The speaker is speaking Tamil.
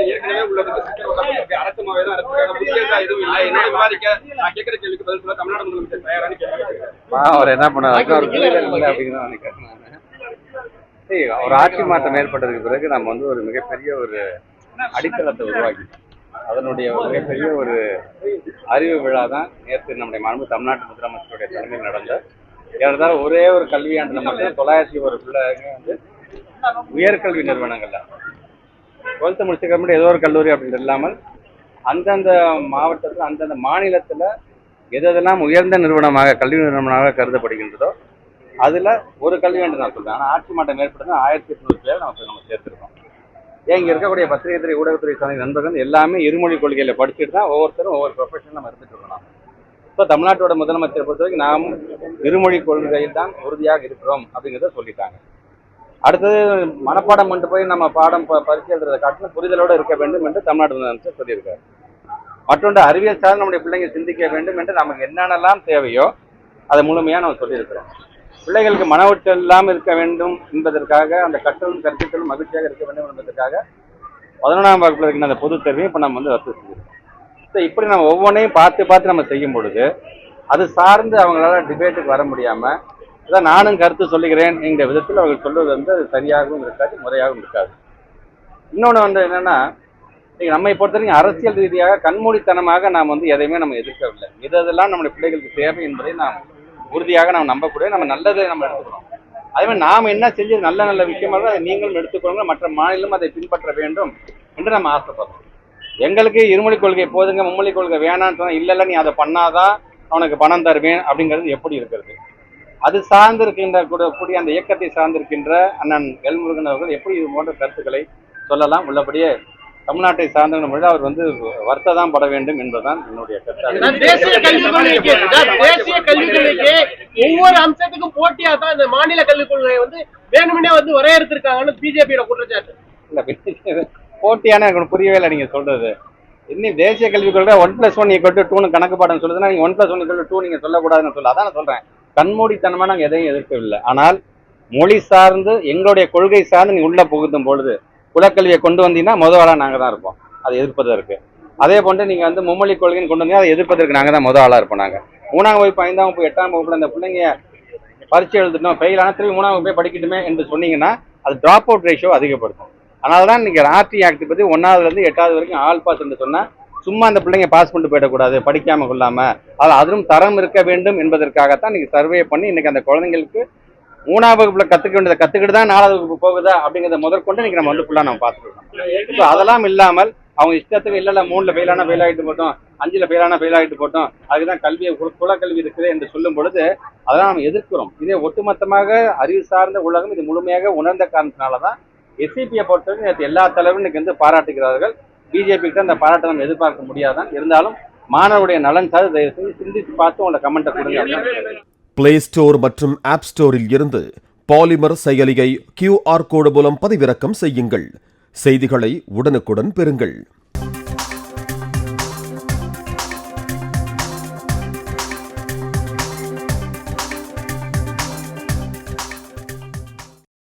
இல்ல ஏற்கனவே உள்ளது. சிக்கல் இருக்கு அரசுமாவே தான் இருக்கு. புதியதா எதுவும் இல்லை. என்ன விவாதிக்க நான் கேட்கிற கேள்விக்கு பதில் சொல்ல தமிழ்நாடு முதலமைச்சர் தயாரானு கேட்கிறேன். அவர் என்ன பண்ணாரு? அவர் புரியல இல்லை அப்படின்னு தான் நினைக்கிறேன் ஒரு ஆட்சி மாற்றம் ஏற்பட்டதுக்கு பிறகு நம்ம வந்து ஒரு மிகப்பெரிய ஒரு அடித்தளத்தை உருவாக்கி அதனுடைய மிகப்பெரிய ஒரு அறிவு விழா தான் நேற்று நம்முடைய மாண்பு தமிழ்நாட்டு முதலமைச்சருடைய தலைமையில் நடந்த. ஏறத்தாழ ஒரே ஒரு கல்வியாண்டில் மட்டும் தொள்ளாயிரத்தி ஒரு பிள்ளைங்க வந்து உயர்கல்வி நிறுவனங்கள்ல டுவெல்த்து முடிச்சுக்க ஏதோ ஒரு கல்லூரி அப்படின்னு இல்லாமல் அந்தந்த மாவட்டத்தில் அந்தந்த மாநிலத்தில் எது எதெல்லாம் உயர்ந்த நிறுவனமாக கல்வி நிறுவனமாக கருதப்படுகின்றதோ அதில் ஒரு கல்வி என்று நான் சொல்றேன். ஆனால் ஆட்சி மாற்றம் ஏற்பட்டது ஆயிரத்தி எட்நூறு பேர் நமக்கு நம்ம சேர்த்துருக்கோம். ஏன் இங்கே இருக்கக்கூடிய பத்திரிகை துறை ஊடகத்துறை சார்ந்த நண்பர்கள் எல்லாமே இருமொழி கொள்கையில் படிச்சுட்டு தான் ஒவ்வொருத்தரும் ஒவ்வொரு ப்ரொஃபஷன் நம்ம இருந்துட்டு இருக்கோம் ஸோ தமிழ்நாட்டோட முதலமைச்சரை பொறுத்த வரைக்கும் நாம் இருமொழி கொள்கையில் தான் உறுதியாக இருக்கிறோம் அப்படிங்கிறத சொல்லிட்டாங்க. அடுத்தது மனப்பாடம் கொண்டு போய் நம்ம பாடம் ப- பரிசு எழுதுறதை காட்டிலும் புரிதலோடு இருக்க வேண்டும் என்று தமிழ்நாடு முதலமைச்சர் சொல்லியிருக்காரு. மற்றொன்று அறிவியல் சார்ந்து நம்முடைய பிள்ளைங்க சிந்திக்க வேண்டும் என்று நமக்கு என்னென்னலாம் தேவையோ அதை முழுமையாக நம்ம சொல்லியிருக்கிறோம். பிள்ளைகளுக்கு மன உச்சல் இல்லாமல் இருக்க வேண்டும் என்பதற்காக அந்த கற்றலும் கற்பித்தலும் மகிழ்ச்சியாக இருக்க வேண்டும் என்பதற்காக பதினொன்றாம் வகுப்பில் இருக்கின்ற அந்த பொதுத் தேர்வையும் இப்போ நம்ம வந்து ரத்து செஞ்சிருக்கோம். ஸோ இப்படி நம்ம ஒவ்வொன்றையும் பார்த்து பார்த்து நம்ம செய்யும் பொழுது அது சார்ந்து அவங்களால டிபேட்டுக்கு வர முடியாமல் அதான் நானும் கருத்து சொல்லுகிறேன். என்ற விதத்தில் அவர்கள் சொல்வது வந்து அது சரியாகவும் இருக்காது முறையாகவும் இருக்காது. இன்னொன்று வந்து என்னன்னா நீங்கள் நம்மை பொறுத்தவரைக்கும் அரசியல் ரீதியாக கண்மூடித்தனமாக நாம் வந்து எதையுமே நம்ம எதிர்க்கவில்லை. எது எதெல்லாம் நம்முடைய பிள்ளைகளுக்கு தேவை என்பதை நாம் உறுதியாக நாம் நம்பக்கூடிய நம்ம நல்லதை நம்ம எடுத்துக்கிறோம் அதே மாதிரி நாம் என்ன செஞ்சது நல்ல நல்ல விஷயமா அதை நீங்களும் எடுத்துக்கொள்ளுங்க மற்ற மாநிலம் அதை பின்பற்ற வேண்டும் என்று நம்ம ஆசைப்படுறோம். எங்களுக்கு இருமொழி கொள்கை போதுங்க மும்மொழி கொள்கை வேணான்னு சொன்னால் இல்ல இல்ல நீ அதை பண்ணாதான் அவனுக்கு பணம் தருவேன் அப்படிங்கிறது எப்படி இருக்கிறது? அது சார்ந்திருக்கின்ற கூட- கூடிய அந்த இயக்கத்தை சார்ந்திருக்கின்ற அண்ணன் எல்முருகன் அவர்கள் எப்படி இது போன்ற கருத்துக்களை சொல்லலாம் உள்ளபடியே தமிழ்நாட்டை சார்ந்த மொழி அவர் வந்து வருத்த தான் பட வேண்டும் என்பதுதான் என்னுடைய கருத்து தேசிய கல்விக் கொள்கைக்கு நான் தேசிய கல்விக் கொள்கைக்கு ஒவ்வொரு அம்சத்துக்கும் போட்டியா தான் இந்த மாநில கல்விக் கொள்கையை வந்து வேணும்னே வந்து வரையறுத்திருக்காங்கன்னு பிஜேபியோட குற்றச்சாட்டு. இல்ல போட்டியான எனக்கு புரியவே இல்லை நீங்க சொல்றது. இன்னும் தேசிய கல்விக் கொள்கை one plus one equal to டூனு கணக்கு பாடம் சொல்லுதுன்னா நீங்க one plus one equal two நீங்க சொல்லக்கூடாதுன்னு சொல்ல. அதான் நான் சொல்றேன். கண்மூடித்தனமா நாங்கள் எதையும் எதிர்க்கவில்லை. ஆனால் மொழி சார்ந்து எங்களுடைய கொள்கை சார்ந்து நீ உள்ள புகுத்தும் பொழுது குலக்கல்வியை கொண்டு வந்தீங்கன்னா முதல் ஆளாக நாங்கள் தான் இருப்போம். அதை எதிர்ப்பதற்கு. அதே போன்று நீங்கள் வந்து மும்மொழி கொள்கைன்னு கொண்டு வந்தீங்கன்னா அதை எதிர்ப்பதற்கு நாங்கள் தான் முதல் ஆளாக இருப்போம் நாங்கள் மூணாம் வகுப்பு ஐந்தாம் வகுப்பு எட்டாம் வகுப்புல அந்த பிள்ளைங்க பரீட்சை எழுதிட்டோம் ஃபெயில் ஆனால் திரும்பி மூணாம் வகுப்பே படிக்கட்டுமே என்று சொன்னீங்கன்னா அது ட்ராப் அவுட் ரேஷியோ அதிகப்படுத்தும். அதனால தான் நீங்கள் ஆர்டி ஆக்ட் பற்றி ஒன்றாவதுலேருந்து எட்டாவது வரைக்கும் ஆல் பாஸ் என்று சொன்னால் சும்மா அந்த பிள்ளைங்க பாஸ் பண்ணிட்டு போயிடக்கூடாது படிக்காம கொள்ளாம. அது அதிலும் தரம் இருக்க வேண்டும் என்பதற்காகத்தான் இன்றைக்கி சர்வே பண்ணி இன்னைக்கு அந்த குழந்தைங்களுக்கு மூணாவது வகுப்புல கத்துக்க வேண்டியதை கத்துக்கிட்டு தான் நாலாவது வகுப்பு போகுதா அப்படிங்கிறத முதற்கொண்டு இன்னைக்கு நம்ம வந்து ஃபுல்லா நம்ம பார்த்துருக்கோம் ஸோ அதெல்லாம் இல்லாமல் அவங்க இஷ்டத்துக்கு இல்லை இல்லை மூணுல ஃபெயிலான ஃபெயில் ஆகிட்டு போட்டோம் அஞ்சுல ஃபெயில் ஃபெயில் ஆகிட்டு போட்டோம் அதுக்குதான் கல்வி குல- குலக்கல்வி இருக்குது என்று சொல்லும் பொழுது அதெல்லாம் நம்ம எதிர்க்கிறோம். இதே ஒட்டுமொத்தமாக அறிவு சார்ந்த உலகம் இது முழுமையாக உணர்ந்த காரணத்தினால தான் எஸ்சிபியை பொறுத்தவரைக்கும் நேற்று எல்லா தலைவரும் இன்னைக்கு வந்து பாராட்டுகிறார்கள். பிஜேபி கிட்ட அந்த பாராட்டை நம்ம எதிர்பார்க்க முடியாதான். இருந்தாலும் மாணவருடைய நலன் சார் தயவு சிந்தித்து பார்த்து உங்களை கமெண்ட்டை கொடுங்க. பிளே ஸ்டோர் மற்றும் ஆப் ஸ்டோரில் இருந்து பாலிமர் செயலியை கியூஆர் கோடு மூலம் பதிவிறக்கம் செய்யுங்கள். செய்திகளை உடனுக்குடன் பெறுங்கள்.